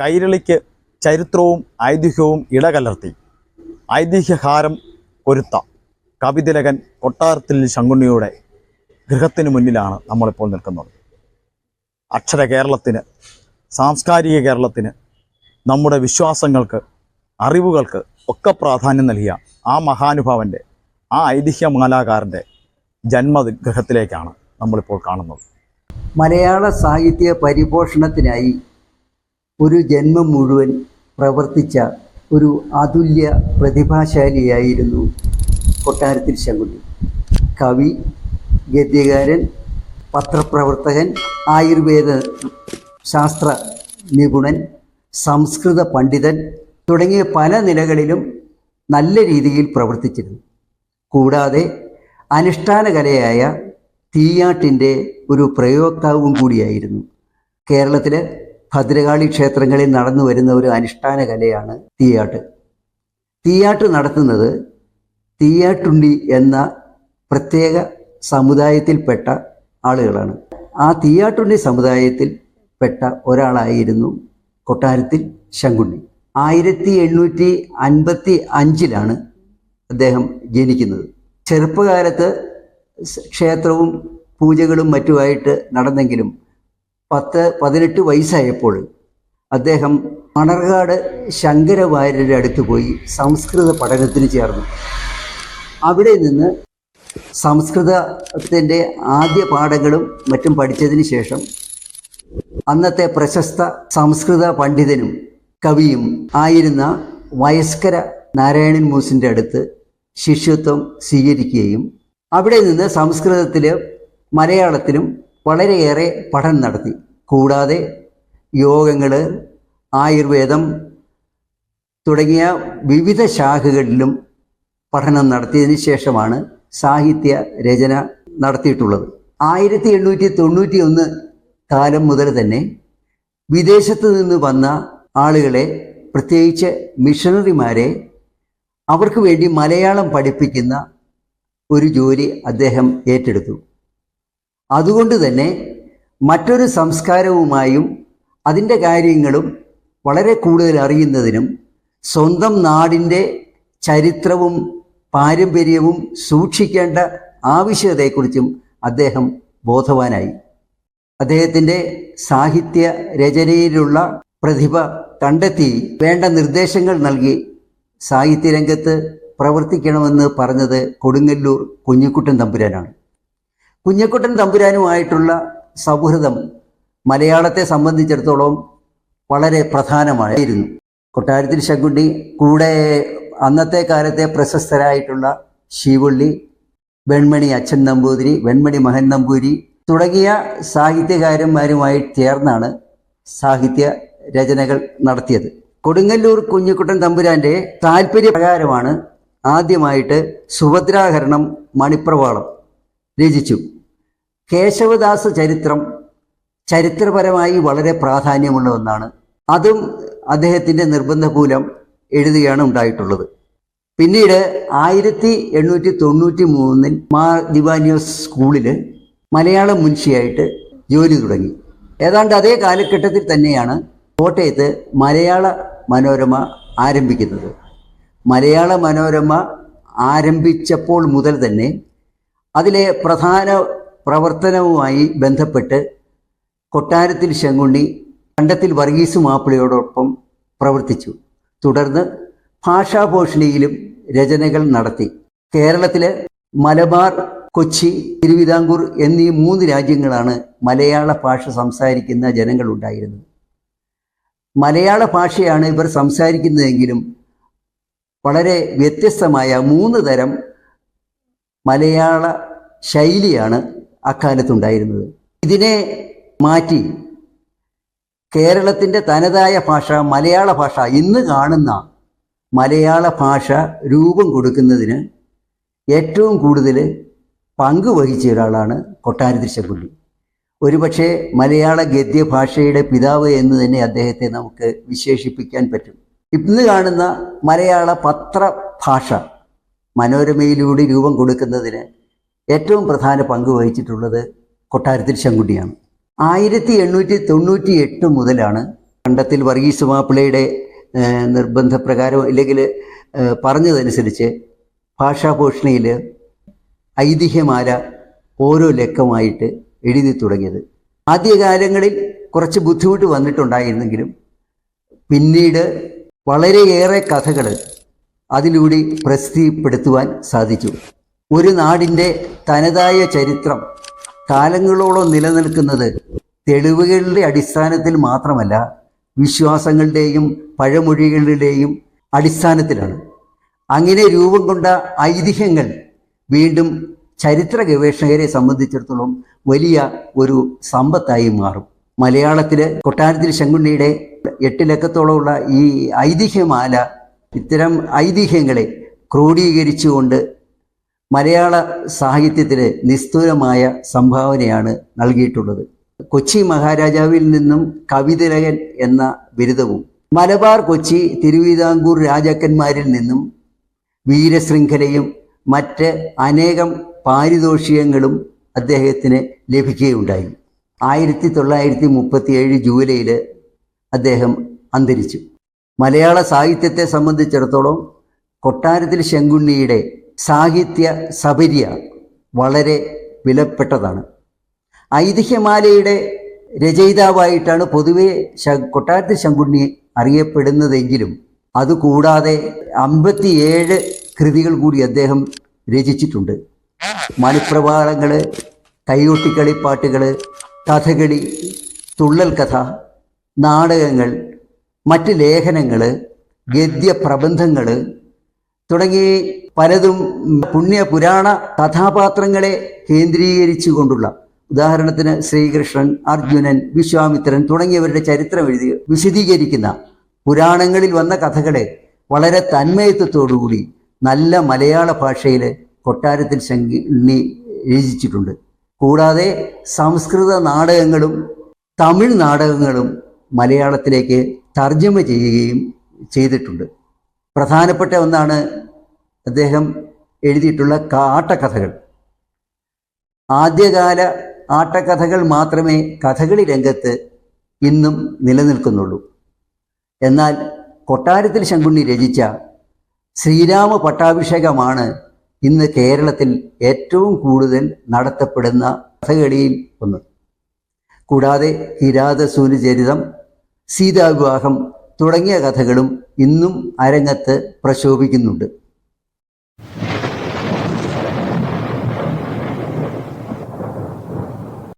കൈരളിക്ക് ചരിത്രവും ഐതിഹ്യവും ഇടകലർത്തി. ഐതിഹ്യഹാരം പൊരുത്ത. കവിതിലകൻ കൊട്ടാരത്തിൽ ശങ്കുണ്ണിയുടെ ഗൃഹത്തിന് മുന്നിലാണ് നമ്മളിപ്പോൾ നിൽക്കുന്നത്. അക്ഷര കേരളത്തിന് സാംസ്കാരിക കേരളത്തിന് നമ്മുടെ വിശ്വാസങ്ങൾക്ക് അറിവുകൾക്ക് ഒക്കെ പ്രാധാന്യം നൽകിയ ആ മഹാനുഭാവന്റെ ആ ഐതിഹ്യമാലാകാരന്റെ ജന്മഗൃഹത്തിലേക്കാണ് നമ്മളിപ്പോൾ കാണുന്നത്. മലയാള സാഹിത്യ പരിപോഷണത്തിനായി ഒരു ജന്മം മുഴുവൻ പ്രവർത്തിച്ച ഒരു അതുല്യ പ്രതിഭാശാലിയായിരുന്നു കൊട്ടാരത്തിൽ ശങ്കുണ്ണി കവി ഗദ്യകാരൻ പത്രപ്രവർത്തകൻ ആയുർവേദ ശാസ്ത്ര നിപുണൻ സംസ്കൃത പണ്ഡിതൻ തുടങ്ങിയ പല നിലകളിലും നല്ല രീതിയിൽ പ്രവർത്തിച്ചിരുന്നു. കൂടാതെ അനുഷ്ഠാന കലയായ തീയാട്ടിന്റെ ഒരു പ്രയോക്താവും കൂടിയായിരുന്നു. കേരളത്തിലെ ഭദ്രകാളി ക്ഷേത്രങ്ങളിൽ നടന്നു വരുന്ന ഒരു അനുഷ്ഠാന കലയാണ് തീയാട്ട്. തീയാട്ട് നടത്തുന്നത് തീയാട്ടുണ്ടി എന്ന പ്രത്യേക സമുദായത്തിൽപ്പെട്ട ആളുകളാണ്. ആ തീയാട്ടുണ്ടി സമുദായത്തിൽ പെട്ട ഒരാളായിരുന്നു കൊട്ടാരത്തിൽ ശങ്കുണ്ണി. ആയിരത്തി എണ്ണൂറ്റി അൻപത്തി അഞ്ചിലാണ് അദ്ദേഹം ജനിക്കുന്നത്. ചെറുപ്പകാലത്ത് ക്ഷേത്രവും പൂജകളും മറ്റുമായിട്ട് നടന്നെങ്കിലും പത്ത് പതിനെട്ട് വയസ്സായപ്പോൾ അദ്ദേഹം മണർകാട് ശങ്കരവാര്യരുടെ അടുത്ത് പോയി സംസ്കൃത പഠനത്തിന് ചേർന്നു. അവിടെ നിന്ന് സംസ്കൃതത്തിന്റെ ആദ്യ പാഠങ്ങളും മറ്റും പഠിച്ചതിന് ശേഷം അന്നത്തെ പ്രശസ്ത സംസ്കൃത പണ്ഡിതനും കവിയും ആയിരുന്ന വയസ്കര നാരായണൻ മൂസിന്റെ അടുത്ത് ശിഷ്യത്വം സ്വീകരിക്കുകയും അവിടെ നിന്ന് സംസ്കൃതത്തിൽ മലയാളത്തിലും വളരെയേറെ പഠനം നടത്തി. കൂടാതെ യോഗങ്ങൾ ആയുർവേദം തുടങ്ങിയ വിവിധ ശാഖകളിലും പഠനം നടത്തിയതിന് ശേഷമാണ് സാഹിത്യ രചന നടത്തിയിട്ടുള്ളത്. ആയിരത്തി എണ്ണൂറ്റി തൊണ്ണൂറ്റി ഒന്ന് കാലം മുതൽ തന്നെ വിദേശത്ത് നിന്ന് വന്ന ആളുകളെ പ്രത്യേകിച്ച് മിഷണറിമാരെ അവർക്ക് വേണ്ടി മലയാളം പഠിപ്പിക്കുന്ന ഒരു ജോലി അദ്ദേഹം ഏറ്റെടുത്തു. അതുകൊണ്ട് തന്നെ മറ്റൊരു സംസ്കാരവുമായും അതിന്റെ കാര്യങ്ങളും വളരെ കൂടുതൽ അറിയുന്നതിനും സ്വന്തം നാടിന്റെ ചരിത്രവും പാരമ്പര്യവും സൂക്ഷിക്കേണ്ട ആവശ്യകതയെക്കുറിച്ചും അദ്ദേഹം ബോധവാനായി. അദ്ദേഹത്തിന്റെ സാഹിത്യ രചനയിലുള്ള പ്രതിഭ കണ്ടെത്തി വേണ്ട നിർദ്ദേശങ്ങൾ നൽകി സാഹിത്യരംഗത്ത് പ്രവർത്തിക്കണമെന്ന് പറഞ്ഞത് കൊടുങ്ങല്ലൂർ കുഞ്ഞിക്കുട്ടൻ തമ്പുരാനാണ്. കുഞ്ഞിക്കുട്ടൻ തമ്പുരാനുമായിട്ടുള്ള സൗഹൃദം മലയാളത്തെ സംബന്ധിച്ചിടത്തോളം വളരെ പ്രധാനമായിരുന്നു. കൊട്ടാരത്തിൽ ശങ്കുണ്ണി കൂടെ അന്നത്തെ കാലത്തെ പ്രശസ്തരായിട്ടുള്ള ശിവള്ളി വെൺമണി അച്ഛൻ നമ്പൂതിരി വെൺമണി മഹൻ നമ്പൂരി തുടങ്ങിയ സാഹിത്യകാരന്മാരുമായി ചേർന്നാണ് സാഹിത്യ രചനകൾ നടത്തിയത്. കൊടുങ്ങല്ലൂർ കുഞ്ഞിക്കുട്ടൻ തമ്പുരാന്റെ താല്പര്യപ്രകാരമാണ് ആദ്യമായിട്ട് സുഭദ്രാഹരണം മണിപ്രവാളം രചിച്ചു. കേശവദാസ ചരിത്രം ചരിത്രപരമായി വളരെ പ്രാധാന്യമുള്ള ഒന്നാണ്. അതും അദ്ദേഹത്തിന്റെ നിർബന്ധപൂലം എഴുതുകയാണ് ഉണ്ടായിട്ടുള്ളത്. പിന്നീട് ആയിരത്തി എണ്ണൂറ്റി തൊണ്ണൂറ്റി മൂന്നിൽ മാ ദിവാനിയോസ് സ്കൂളിൽ മലയാളം മുൻഷിയായിട്ട് ജോലി തുടങ്ങി. ഏതാണ്ട് അതേ കാലഘട്ടത്തിൽ തന്നെയാണ് കോട്ടയത്ത് മലയാള മനോരമ ആരംഭിക്കുന്നത്. മലയാള മനോരമ ആരംഭിച്ചപ്പോൾ മുതൽ തന്നെ അതിലെ പ്രധാന പ്രവർത്തനവുമായി ബന്ധപ്പെട്ട് കൊട്ടാരത്തിൽ ശങ്കുണ്ണി കണ്ടത്തിൽ വർഗീസ് മാപ്പിളയോടൊപ്പം പ്രവർത്തിച്ചു. തുടർന്ന് ഭാഷാഭോഷണിയിലും രചനകൾ നടത്തി. കേരളത്തിലെ മലബാർ കൊച്ചി തിരുവിതാംകൂർ എന്നീ മൂന്ന് രാജ്യങ്ങളാണ് മലയാള ഭാഷ സംസാരിക്കുന്ന ജനങ്ങൾ ഉണ്ടായിരുന്നത്. മലയാള ഭാഷയാണ് ഇവർ സംസാരിക്കുന്നതെങ്കിലും വളരെ വ്യത്യസ്തമായ മൂന്ന് തരം മലയാള ശൈലിയാണ് അക്കാലത്തുണ്ടായിരുന്നത്. ഇതിനെ മാറ്റി കേരളത്തിന്റെ തനതായ ഭാഷ മലയാള ഭാഷ ഇന്ന് കാണുന്ന മലയാള ഭാഷ രൂപം കൊടുക്കുന്നതിന് ഏറ്റവും കൂടുതൽ പങ്ക് വഹിച്ച ഒരാളാണ് കൊട്ടാരത്തിൽ ശങ്കുണ്ണി ഒരുപക്ഷെ മലയാള ഗദ്യ ഭാഷയുടെ പിതാവ് എന്ന് തന്നെ അദ്ദേഹത്തെ നമുക്ക് വിശേഷിപ്പിക്കാൻ പറ്റും. ഇന്ന് കാണുന്ന മലയാള പത്ര ഭാഷ മനോരമയിലൂടെ രൂപം കൊടുക്കുന്നതിന് ഏറ്റവും പ്രധാന പങ്ക് വഹിച്ചിട്ടുള്ളത് കൊട്ടാരത്തിൽ ശങ്കുട്ടിയാണ്. ആയിരത്തി എണ്ണൂറ്റി തൊണ്ണൂറ്റി എട്ട് മുതലാണ് കണ്ടത്തിൽ വർഗീസ് മാപ്പിളയുടെ നിർബന്ധപ്രകാരം അല്ലെങ്കിൽ ഏഹ്, പറഞ്ഞതനുസരിച്ച് ഭാഷാഭൂഷണിയിൽ ഐതിഹ്യമാല ഓരോ ലക്കമായിട്ട് എഴുതി തുടങ്ങിയത്. ആദ്യകാലങ്ങളിൽ കുറച്ച് ബുദ്ധിമുട്ട് വന്നിട്ടുണ്ടായിരുന്നെങ്കിലും പിന്നീട് വളരെയേറെ കഥകൾ അതിലൂടെ പ്രസിദ്ധിപ്പെടുത്തുവാൻ സാധിച്ചു. ഒരു നാടിന്റെ തനതായ ചരിത്രം കാലങ്ങളോളം നിലനിൽക്കുന്നത് തെളിവുകളുടെ അടിസ്ഥാനത്തിൽ മാത്രമല്ല വിശ്വാസങ്ങളുടെയും പഴമൊഴികളുടെയും അടിസ്ഥാനത്തിലാണ്. അങ്ങനെ രൂപം കൊണ്ട ഐതിഹ്യങ്ങൾ വീണ്ടും ചരിത്ര ഗവേഷകരെ സംബന്ധിച്ചിടത്തോളം വലിയ ഒരു സമ്പത്തായി മാറും. മലയാളത്തിലെ കൊട്ടാരത്തിൽ ശങ്കുണ്ണിയുടെ എട്ട് ലക്കത്തോളമുള്ള ഈ ഐതിഹ്യമാല ഇത്തരം ഐതിഹ്യങ്ങളെ ക്രോഡീകരിച്ചുകൊണ്ട് മലയാള സാഹിത്യത്തിലെ നിസ്തുലമായ സംഭാവനയാണ് നൽകിയിട്ടുള്ളത്. കൊച്ചി മഹാരാജാവിൽ നിന്നും കവിതിലകൻ എന്ന ബിരുദവും മലബാർ കൊച്ചി തിരുവിതാംകൂർ രാജാക്കന്മാരിൽ നിന്നും വീരശൃംഖലയും മറ്റ് അനേകം പാരിതോഷികങ്ങളും അദ്ദേഹത്തിന് ലഭിക്കുകയുണ്ടായി. ആയിരത്തി തൊള്ളായിരത്തി മുപ്പത്തി ഏഴ് ജൂലൈയിൽ അദ്ദേഹം അന്തരിച്ചു. മലയാള സാഹിത്യത്തെ സംബന്ധിച്ചിടത്തോളം കൊട്ടാരത്തിൽ ശങ്കുണ്ണിയുടെ സാഹിത്യ സബരിയ വളരെ വിലപ്പെട്ടതാണ്. ഐതിഹ്യമാലയുടെ രചയിതാവായിട്ടാണ് പൊതുവെ കൊട്ടാരത്തിൽ ശങ്കുണ്ണി അറിയപ്പെടുന്നതെങ്കിലും അതുകൂടാതെ അമ്പത്തിയേഴ് കൃതികൾ കൂടി അദ്ദേഹം രചിച്ചിട്ടുണ്ട്. മണിപ്രഭാതങ്ങൾ കൈകൊട്ടിക്കളിപ്പാട്ടുകൾ കഥകളി തുള്ളൽ കഥ നാടകങ്ങൾ മറ്റ് ലേഖനങ്ങൾ ഗദ്യപ്രബന്ധങ്ങൾ തുടങ്ങി പലതും പുണ്യ പുരാണ കഥാപാത്രങ്ങളെ കേന്ദ്രീകരിച്ചു കൊണ്ടുള്ള ഉദാഹരണത്തിന് ശ്രീകൃഷ്ണൻ അർജുനൻ വിശ്വാമിത്രൻ തുടങ്ങിയവരുടെ ചരിത്രം എഴുതി വിശദീകരിക്കുന്ന പുരാണങ്ങളിൽ വന്ന കഥകളെ വളരെ തന്മയത്വത്തോടുകൂടി നല്ല മലയാള ഭാഷയിൽ കൊട്ടാരത്തിൽ ശങ്കി രചിച്ചിട്ടുണ്ട്. കൂടാതെ സംസ്കൃത നാടകങ്ങളും തമിഴ് നാടകങ്ങളും മലയാളത്തിലേക്ക് തർജമ ചെയ്യുകയും ചെയ്തിട്ടുണ്ട്. പ്രധാനപ്പെട്ട ഒന്നാണ് അദ്ദേഹം എഴുതിയിട്ടുള്ള ആട്ടക്കഥകൾ. ആദ്യകാല ആട്ടക്കഥകൾ മാത്രമേ കഥകളി രംഗത്ത് ഇന്നും നിലനിൽക്കുന്നുള്ളൂ. എന്നാൽ കൊട്ടാരത്തിൽ ശങ്കുണ്ണി രചിച്ച ശ്രീരാമ പട്ടാഭിഷേകമാണ് ഇന്ന് കേരളത്തിൽ ഏറ്റവും കൂടുതൽ നടത്തപ്പെടുന്ന കഥകളിയിൽ ഒന്ന്. കൂടാതെ കിരാതസൂനുചരിതം സീതാവിവാഹം തുടങ്ങിയ കഥകളും ഇന്നും അരങ്ങത്ത് പ്രശോഭിക്കുന്നുണ്ട്.